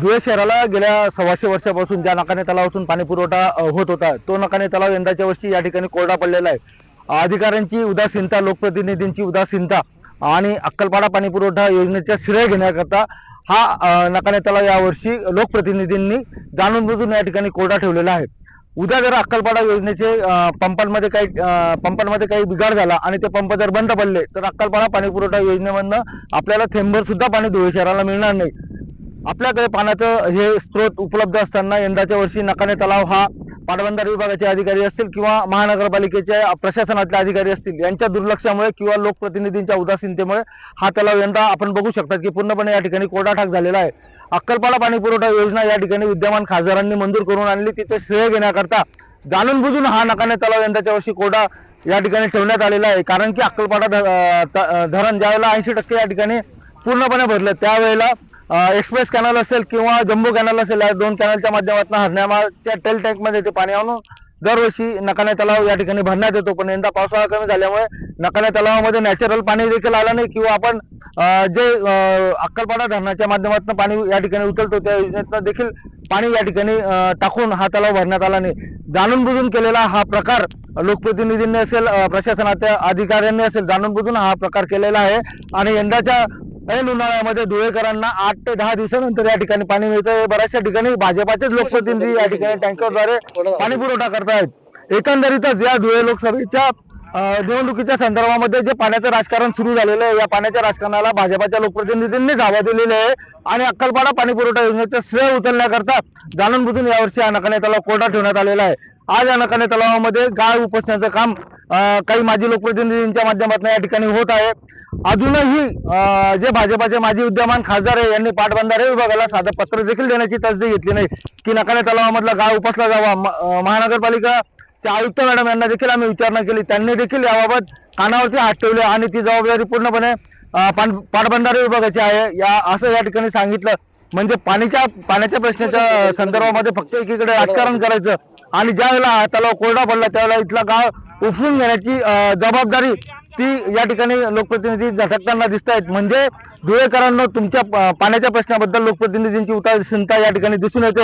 धुळे शहराला गेल्या सव्वाशे वर्षापासून ज्या नकाने तलावातून पाणी पुरवठा होत होता तो नकाने तलाव यंदाच्या वर्षी या ठिकाणी कोरडा पडलेला आहे. अधिकाऱ्यांची उदासीनता लोकप्रतिनिधींची उदासीनता आणि अक्कलपाडा पाणी पुरवठा योजनेच्या श्रेय घेण्याकरता हा नकाने तलाव यावर्षी लोकप्रतिनिधींनी जाणून बुजून या ठिकाणी कोरडा ठेवलेला आहे. उद्या जर अक्कलपाडा योजनेचे पंपांमध्ये काही पंपांमध्ये काही बिघाड झाला आणि ते पंप जर बंद पडले तर अक्कलपाडा पाणी पुरवठा योजनेमधनं आपल्याला थेंबर सुद्धा पाणी धुळे शहराला मिळणार नाही. आपल्याकडे पाण्याचं हे स्रोत उपलब्ध असताना यंदाच्या वर्षी नकाने तलाव हा पाटबंधारे विभागाचे अधिकारी असतील किंवा महानगरपालिकेचे प्रशासनातले अधिकारी असतील यांच्या दुर्लक्षामुळे किंवा लोकप्रतिनिधींच्या उदासीनतेमुळे हा तलाव यंदा आपण बघू शकतात की पूर्णपणे या ठिकाणी कोरडाठाक झालेला आहे. अक्कलपाडा पाणी पुरवठा योजना या ठिकाणी विद्यमान खासदारांनी मंजूर करून आणली. तिचे श्रेय घेण्याकरता जाणून बुजून हा नकाने तलाव यंदाच्या वर्षी कोरडा या ठिकाणी ठेवण्यात आलेला आहे. कारण की अक्कलपाडा ध- धरण ज्यावेळेला ऐंशी टक्के या ठिकाणी पूर्णपणे भरलं त्यावेळेला एक्सप्रेस कॅनल असेल किंवा जम्बो कॅनल असेल या दोन कॅनलच्या माध्यमातून हरण्यामाच्या टेल टँकमध्ये ते पाणी आणून दरवर्षी नकाने तलाव या ठिकाणी भरण्यात येतो. पण यंदा पावसाळा कमी झाल्यामुळे नकाने तलावामध्ये नॅचरल पाणी देखील आलं नाही किंवा आपण जे अक्कलपाडा धरणाच्या माध्यमातून पाणी या ठिकाणी उचलतो त्या योजनेतनं देखील पाणी या ठिकाणी टाकून हा तलाव भरण्यात आला नाही. जाणून बुजून केलेला हा प्रकार लोकप्रतिनिधींनी असेल प्रशासनाच्या अधिकाऱ्यांनी असेल जाणून बुजून हा प्रकार केलेला आहे. आणि यंदाच्या ऐन उन्हाळ्यामध्ये धुळेकरांना आठ ते दहा दिवसानंतर या ठिकाणी पाणी मिळतं. बऱ्याचशा ठिकाणी भाजपाचेच लोकप्रतिनिधी या ठिकाणी टँकरद्वारे पाणी पुरवठा करतायत. एकंदरीतच या धुळे लोकसभेच्या निवडणुकीच्या संदर्भामध्ये जे पाण्याचं राजकारण सुरू झालेलं आहे या पाण्याच्या राजकारणाला भाजपाच्या लोकप्रतिनिधींनीच हवा दिलेली आहे आणि अक्कलपाडा पाणी पुरवठा योजनेचं श्रेय उचलण्याकरता जाणून बुजून यावर्षी हा तलाव कोरडा ठेवण्यात आलेला आहे. आज या तलावामध्ये गाळ उपसण्याचं काम काही माजी लोकप्रतिनिधींच्या माध्यमातून या ठिकाणी होत आहे. अजूनही जे भाजपाचे माजी विद्यमान खासदार आहे यांनी पाटबंधारे विभागाला साधं पत्र देखील देण्याची तसदी घेतली नाही. की नकाने तलावामधला गाळ उपसला जावा. महानगरपालिका अं, महानगरपालिकाच्या आयुक्त मॅडम यांना देखील आम्ही विचारणा केली. त्यांनी देखील याबाबत कानावरती हात ठेवले आणि ती जबाबदारी पूर्णपणे पाटबंधारे विभागाची आहे. या असं या ठिकाणी सांगितलं. म्हणजे पाणीच्या पाण्याच्या प्रश्नाच्या संदर्भामध्ये फक्त एकीकडे राजकारण करायचं. आणि ज्या वेळेला तलाव कोरडा पडला त्यावेळेला इथला गाळ उफरून घेण्याची जबाबदारी ती या ठिकाणी लोकप्रतिनिधी झटकताना दिसत आहेत म्हणजे धुळेकरांना तुमच्या पाण्याच्या प्रश्नाबद्दल लोकप्रतिनिधींची उदासीनता या ठिकाणी दिसून येते.